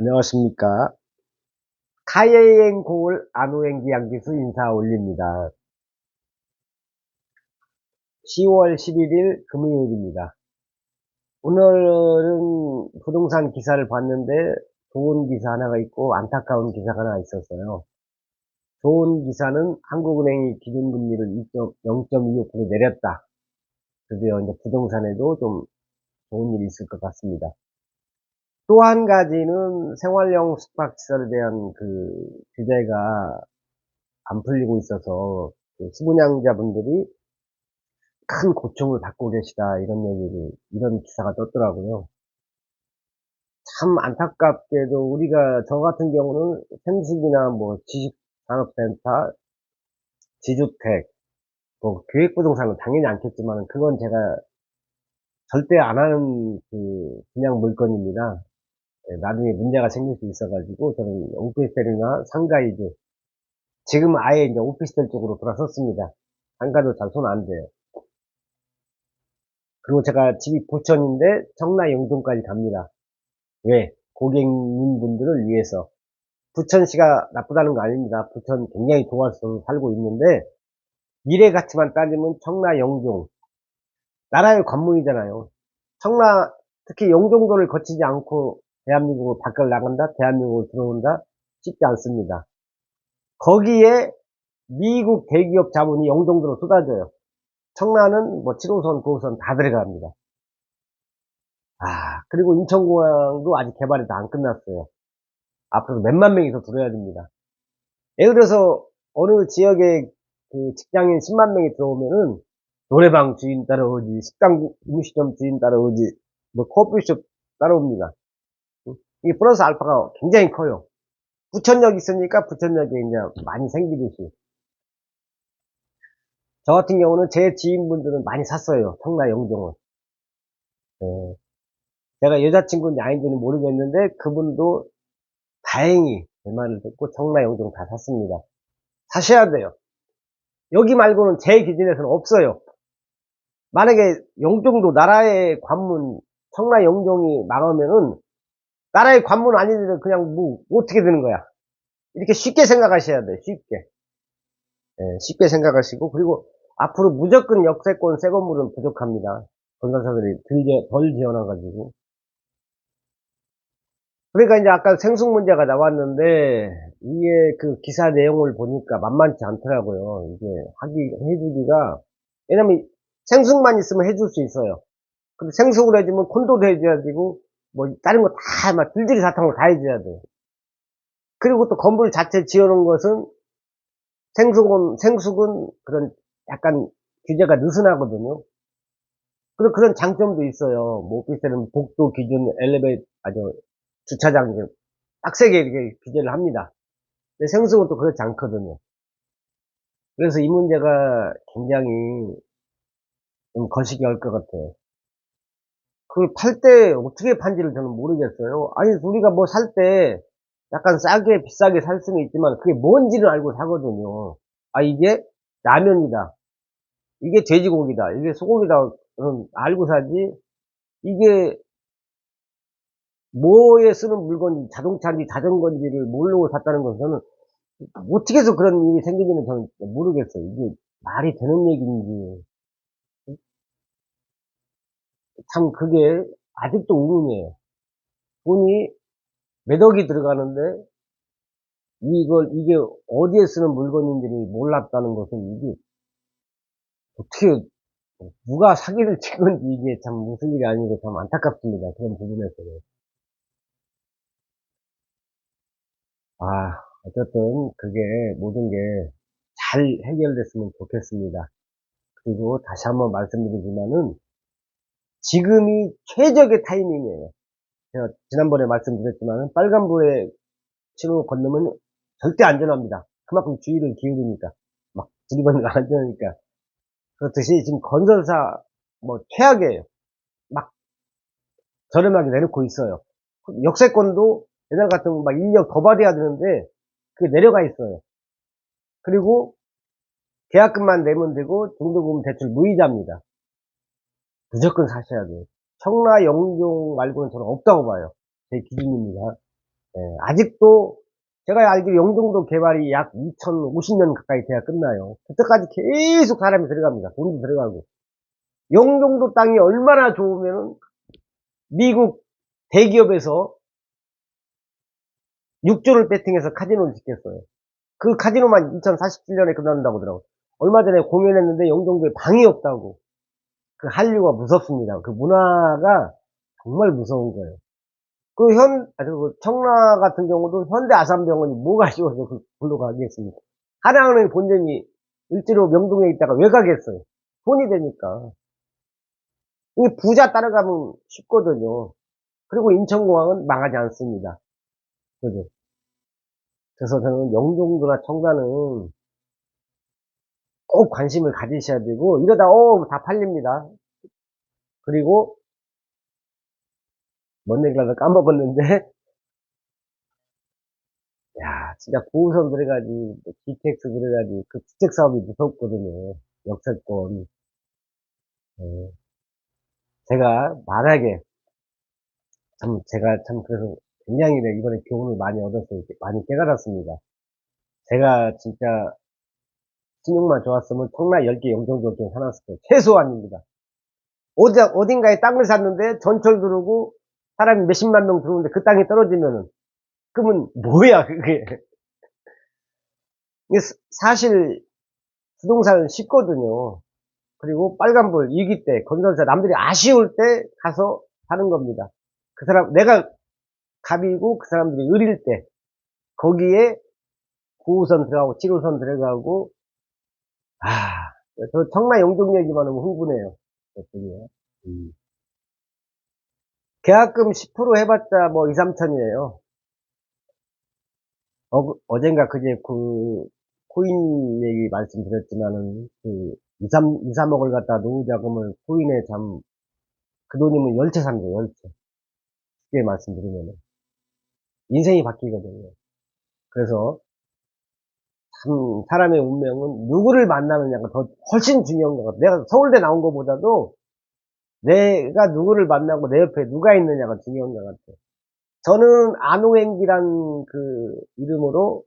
안녕하십니까. 가여행 고을 안호행기 양기수 인사 올립니다. 10월 11일 금요일입니다. 오늘은 부동산 기사를 봤는데 좋은 기사 하나가 있고 안타까운 기사가 하나 있었어요. 좋은 기사는 한국은행이 기준금리를 0.25% 내렸다. 드디어 이제 부동산에도 좀 좋은 일이 있을 것 같습니다. 또 한 가지는 생활용 숙박시설에 대한 그 규제가 안 풀리고 있어서 그 수분양자분들이 큰 고충을 받고 계시다 이런 얘기를 이런 기사가 떴더라고요. 참 안타깝게도 우리가 저 같은 경우는 생식이나 뭐 지식산업센터, 지주택, 뭐 기획부동산은 당연히 않겠지만 그건 제가 절대 안 하는 그 분양 물건입니다. 예, 나중에 문제가 생길 수 있어가지고 저는 오피스텔이나 상가이즈 지금 아예 이제 오피스텔 쪽으로 돌아섰습니다. 상가도 잘 손 안 돼요. 그리고 제가 집이 부천인데 청라 영동까지 갑니다. 왜? 고객님분들을 위해서. 부천시가 나쁘다는 거 아닙니다. 부천 굉장히 좋아서 살고 있는데 미래 가치만 따지면 청라 영종 나라의 관문이잖아요. 청라 특히 영종도를 거치지 않고 대한민국을 밖을 나간다, 대한민국을 들어온다 쉽지 않습니다. 거기에 미국 대기업 자본이 영종도로 쏟아져요. 청라는 뭐 7호선, 9호선 다 들어갑니다. 아, 그리고 인천공항도 아직 개발이 다 안 끝났어요. 앞으로 몇만 명이 더 들어야 됩니다. 예를 들어서 어느 지역에 그 직장인 10만 명이 들어오면은 노래방 주인 따라오지, 식당 음식점 주인 따라오지, 뭐 커피숍 따라옵니다. 이 플러스 알파가 굉장히 커요. 부천역 있으니까 부천역에 이제 많이 생기듯이. 저 같은 경우는 제 지인분들은 많이 샀어요. 청라 영종을. 네. 제가 여자친구인지 아닌지는 모르겠는데 그분도 다행히 제 말을 듣고 청라 영종 다 샀습니다. 사셔야 돼요. 여기 말고는 제 기준에서는 없어요. 만약에 영종도 나라의 관문 청라 영종이 망하면은 나라의 관문 아니더라도 그냥 뭐 어떻게 되는 거야? 이렇게 쉽게 생각하셔야 돼 쉽게. 예, 쉽게 생각하시고 그리고 앞으로 무조건 역세권 새 건물은 부족합니다. 건설사들이 덜 지어놔가지고. 그러니까 이제 아까 생숙 문제가 나왔는데 이게 그 기사 내용을 보니까 만만치 않더라고요. 이게 하기 해주기가. 왜냐면 생숙만 있으면 해줄 수 있어요. 근데 생숙을 해주면 콘도도 해줘야 되고 뭐 다른 거 다막 들들이 사탕을 다 해줘야 돼. 그리고 또 건물 자체 지어놓은 것은 생숙은 생숙은 그런 약간 규제가 느슨하거든요. 그리고 그런 장점도 있어요. 뭐 오피스텔은 복도 기준 엘리베이터 아주 주차장 빡세게 이렇게 규제를 합니다. 근데 또 그렇지 않거든요. 그래서 이 문제가 굉장히 좀 거시기 할 것 같아요. 그걸 팔 때 어떻게 판지를 저는 모르겠어요. 아니, 우리가 뭐 살 때 약간 싸게, 비싸게 살 수는 있지만 그게 뭔지를 알고 사거든요. 아, 이게 라면이다. 이게 돼지고기다. 이게 소고기다. 음, 알고 사지. 이게 뭐에 쓰는 물건인지 자동차인지 자전거인지를 모르고 샀다는 것은 저는 어떻게 해서 그런 일이 생기는지는 저는 모르겠어요. 이게 말이 되는 얘기인지. 참 그게 아직도 의문이에요. 돈이 몇 억이 들어가는데 이걸 이게 어디에 쓰는 물건인지를 몰랐다는 것은 이게 어떻게 누가 사기를 친 건지 이게 참 무슨 일이 아니고 참 안타깝습니다. 그런 부분에서는. 아, 어쨌든 그게 모든 게 잘 해결됐으면 좋겠습니다. 그리고 다시 한번 말씀드리지만은 지금이 최적의 타이밍이에요. 제가 지난번에 말씀드렸지만 빨간불에 신호 건너면 절대 안전합니다. 그만큼 주의를 기울이니까 막 들이받는 거 안전하니까 그렇듯이 지금 건설사 뭐 최악이에요. 막 저렴하게 내놓고 있어요. 역세권도 옛날 같으면 막 1년 더 받아야 되는데 그게 내려가 있어요. 그리고 계약금만 내면 되고 중도금 대출 무이자입니다. 무조건 사셔야 돼요. 청라 영종 말고는 저는 없다고 봐요. 제 기준입니다. 예, 아직도 제가 알기로 영종도 개발이 약 2050년 가까이 돼야 끝나요. 그때까지 계속 사람이 들어갑니다. 돈도 들어가고. 영종도 땅이 얼마나 좋으면 미국 대기업에서 6조를 배팅해서 카지노를 짓겠어요. 그 카지노만 2047년에 끝난다고 하더라고요. 얼마 전에 공연했는데 영종도에 방이 없다고. 그 한류가 무섭습니다. 그 문화가 정말 무서운 거예요. 그 현, 그 청라 같은 경우도 현대 아산병원이 뭐가 아쉬워서 그, 글로 가겠습니까? 하나은행 본점이 일지로 명동에 있다가 왜 가겠어요? 돈이 되니까. 이 부자 따라가면 쉽거든요. 그리고 인천공항은 망하지 않습니다. 그죠? 그래서 저는 영종도나 청라는 꼭 관심을 가지셔야 되고, 이러다, 어, 다 팔립니다. 그리고, 뭔 얘기를 하다 까먹었는데, 야, 진짜 구호선 들어가지, 뭐 GTX 들어가지, 그 주택 사업이 무섭거든요. 역세권. 예. 제가 말하게, 참, 제가 참, 그래서 굉장히 네, 이번에 교훈을 많이 얻었어요. 많이 깨달았습니다. 제가 진짜, 신용만 좋았으면 청라 10개, 영종도 10개 사놨을 거예요. 최소한입니다. 어디, 어딘가에 땅을 샀는데 전철 들어오고 사람이 몇십만 명 들어오는데 그 땅이 떨어지면은, 그러면 뭐야, 그게. 사실, 부동산은 쉽거든요. 그리고 빨간불, 위기 때, 건설사, 남들이 아쉬울 때 가서 사는 겁니다. 그 사람, 내가 갑이고 그 사람들이 의릴 때, 거기에 9호선 들어가고 7호선 들어가고, 아, 저 청라 영종 얘기만 하면 흥분해요. 음. 계약금 10% 해봤자 뭐 2, 3천이에요. 어, 어젠가 그제 그, 코인 얘기 말씀드렸지만은, 그, 2, 3, 2, 3억을 갖다 노후 자금을 코인에 잠, 그 돈이면 열채 삽니다, 열채. 쉽게 말씀드리면은. 인생이 바뀌거든요. 그래서, 참, 사람의 운명은 누구를 만나느냐가 더 훨씬 중요한 것 같아요. 내가 서울대 나온 것보다도 내가 누구를 만나고 내 옆에 누가 있느냐가 중요한 것 같아요. 저는 안호행기란 그 이름으로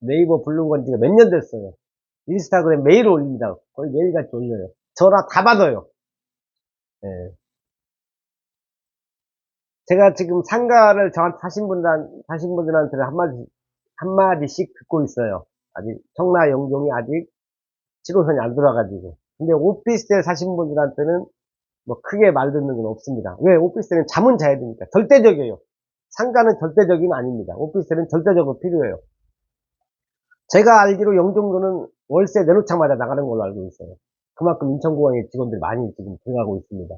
네이버 블로그 한 지가 몇 년 됐어요. 인스타그램 매일 올립니다. 거의 매일같이 올려요. 전화 다 받아요. 예. 제가 지금 상가를 저한테 하신 분들, 하신 분들한테는 한마디, 한마디씩 듣고 있어요. 아직, 청라 영종이 아직 7호선이 안 돌아가지고. 근데 오피스텔 사신 분들한테는 뭐 크게 말 듣는 건 없습니다. 왜? 오피스텔은 잠은 자야 되니까. 절대적이에요. 상가는 절대적인 아닙니다. 오피스텔은 절대적으로 필요해요. 제가 알기로 영종도는 월세 내놓자마자 나가는 걸로 알고 있어요. 그만큼 인천공항에 직원들이 많이 지금 들어가고 있습니다.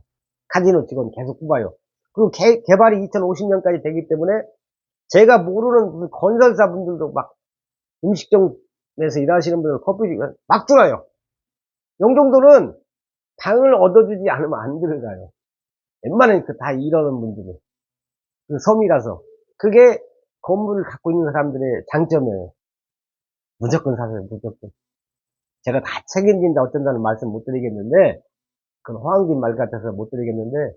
카지노 직원 계속 뽑아요. 그리고 개, 개발이 2050년까지 되기 때문에 제가 모르는 무슨 건설사 분들도 막 음식점 에서 일하시는 분들 커피 막 들어요. 영종도는 방을 얻어주지 않으면 안 들어가요. 웬만하면 그다 이러는 분들은. 그 섬이라서. 그게 건물을 갖고 있는 사람들의 장점이에요. 무조건 사세요, 무조건. 제가 다 책임진다 어쩐다는 말씀 못 드리겠는데, 그건 허황진 말 같아서 못 드리겠는데,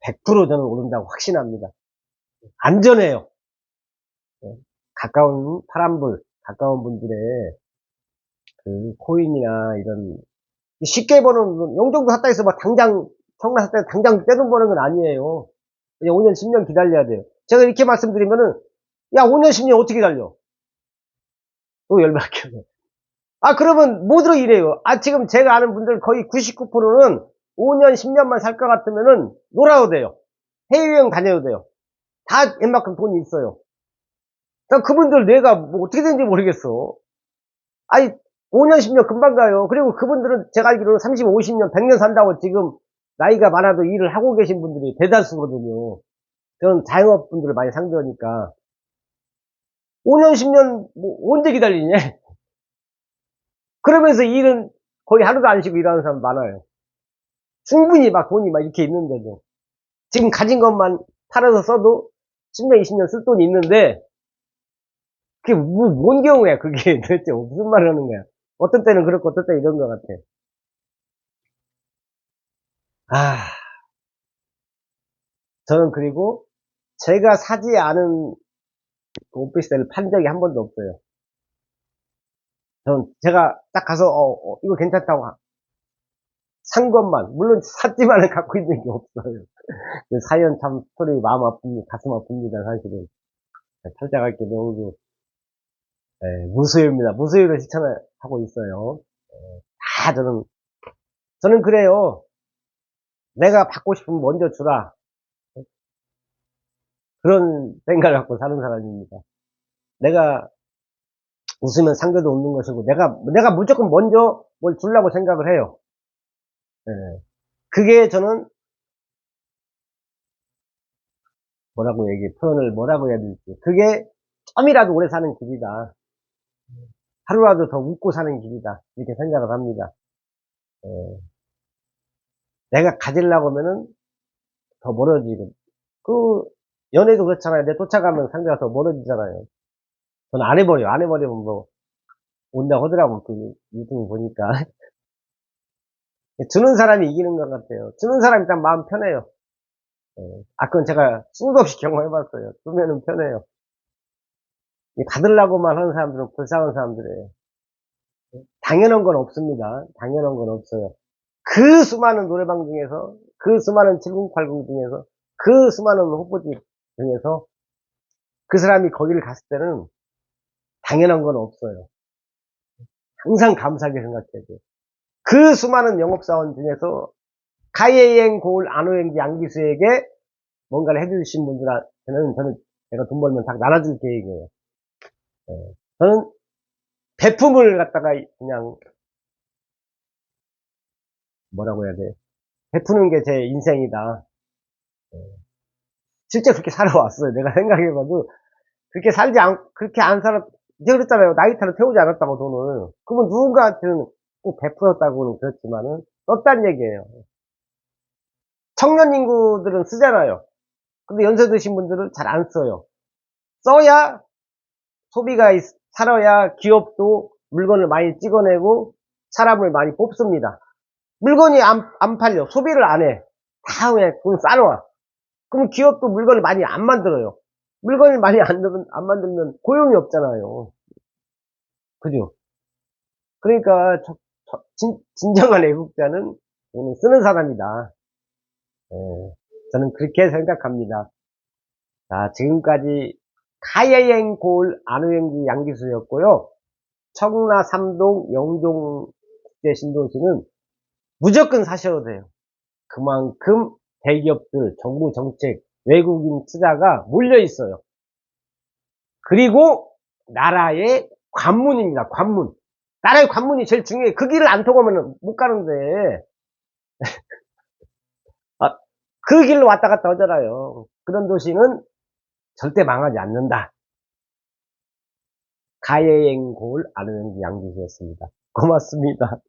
100% 저는 오른다고 확신합니다. 안전해요. 예. 가까운 파란불, 가까운 분들의 그 코인이나 이런 쉽게 버는 분, 영종도 샀다 해서 막 당장 청라 샀다 해서 당장 떼돈 버는 건 아니에요. 그냥 5년 10년 기다려야 돼요. 제가 이렇게 말씀드리면은 야 5년 10년 어떻게 기다려? 또 열받게. 아 그러면 뭐들어 이래요. 아 지금 제가 아는 분들 거의 99%는 5년 10년만 살 것 같으면은 놀아도 돼요. 해외여행 다녀도 돼요. 다 웬만큼 돈이 있어요. 그러니까 그분들 내가 뭐 어떻게 되는지 모르겠어. 아니 5년 10년 금방 가요. 그리고 그분들은 제가 알기로는 30, 50년, 100년 산다고 지금 나이가 많아도 일을 하고 계신 분들이 대다수거든요. 저는 자영업 분들을 많이 상대하니까 5년 10년 뭐 언제 기다리냐? 그러면서 일은 거의 하루도 안 쉬고 일하는 사람 많아요. 충분히 막 돈이 막 이렇게 있는데도 지금 가진 것만 팔아서 써도 10년, 20년 쓸 돈이 있는데 그게 뭐, 뭔 경우야 그게 도대체 무슨 말을 하는 거야 어떤 때는 그렇고 어떤 때는 이런 것 같아 아 저는 그리고 제가 사지 않은 그 오피스텔을 판 적이 한 번도 없어요. 전 제가 딱 가서 어, 어, 이거 괜찮다고 하- 산 것만 물론 샀지만은 갖고 있는 게 없어요. 그 사연 참 스토리 마음 아픕니다. 가슴 아픕니다. 사실은 탈장할 게 너무 예, 무수유입니다. 무수유를 실천하고 있어요. 예, 다 저는 저는 그래요. 내가 받고 싶으면 먼저 주라. 그런 생각을 갖고 사는 사람입니다. 내가 웃으면 상대도 웃는 것이고, 내가, 내가 무조건 먼저 뭘 주려고 생각을 해요. 예. 그게 저는, 뭐라고 얘기, 표현을 뭐라고 해야 될지. 그게 좀이라도 오래 사는 길이다. 하루라도 더 웃고 사는 길이다. 이렇게 생각을 합니다. 예. 내가 가지려고 하면은 더 멀어지고. 그, 연애도 그렇잖아요. 내 쫓아가면 상대가 더 멀어지잖아요. 저는 안 해버려요. 안 해버리면 뭐, 온다고 하더라고. 그 유튜브 보니까. 주는 사람이 이기는 것 같아요. 주는 사람이 일단 마음 편해요. 예. 아, 그건 제가 수도 없이 경험해봤어요. 주면은 편해요. 이 받으려고만 하는 사람들은 불쌍한 사람들이에요. 당연한 건 없습니다. 당연한 건 없어요. 그 수많은 노래방 중에서, 그 수많은 7080 중에서, 그 수많은 호프집 중에서, 그 사람이 거기를 갔을 때는 당연한 건 없어요. 항상 감사하게 생각해야 돼요. 그 수많은 영업사원 중에서 가예행, 고을, 안호행지, 양기수에게 뭔가를 해주신 분들한테는 저는 제가 돈 벌면 다 나눠줄 계획이에요. 예. 저는 배품을 갖다가 그냥 뭐라고 해야 돼? 베푸는 게 제 인생이다. 예. 실제 그렇게 살아왔어요. 내가 생각해봐도 그렇게 살지 않 그렇게 안 살았. 이제 그랬잖아요. 나이타를 태우지 않았다고 돈을. 그러면 누군가한테는 꼭 베풀었다고는 그렇지만은 썼단 얘기예요. 청년 인구들은 쓰잖아요. 근데 연세 드신 분들은 잘 안 써요. 써야 소비가 있- 살아야 기업도 물건을 많이 찍어내고 사람을 많이 뽑습니다. 물건이 안, 안 팔려. 소비를 안 해. 다 그냥 돈 싸놓아. 그럼 기업도 물건을 많이 안 만들어요. 물건을 많이 안, 안 만들면 고용이 없잖아요. 그죠? 그러니까 저- 저- 진, 진정한 애국자는 쓰는 사람이다. 예, 저는 그렇게 생각합니다. 자, 지금까지 카예행 골 안우행지 양기수였고요. 청라 삼동 영동 국제 신도시는 무조건 사셔도 돼요. 그만큼 대기업들, 정부 정책, 외국인 투자가 몰려 있어요. 그리고 나라의 관문입니다. 관문. 나라의 관문이 제일 중요해요. 그 길을 안 통하면 못 가는데. 아, 그 길로 왔다 갔다 하잖아요. 그런 도시는 절대 망하지 않는다. 가예행 골 아는 양기수였습니다. 고맙습니다.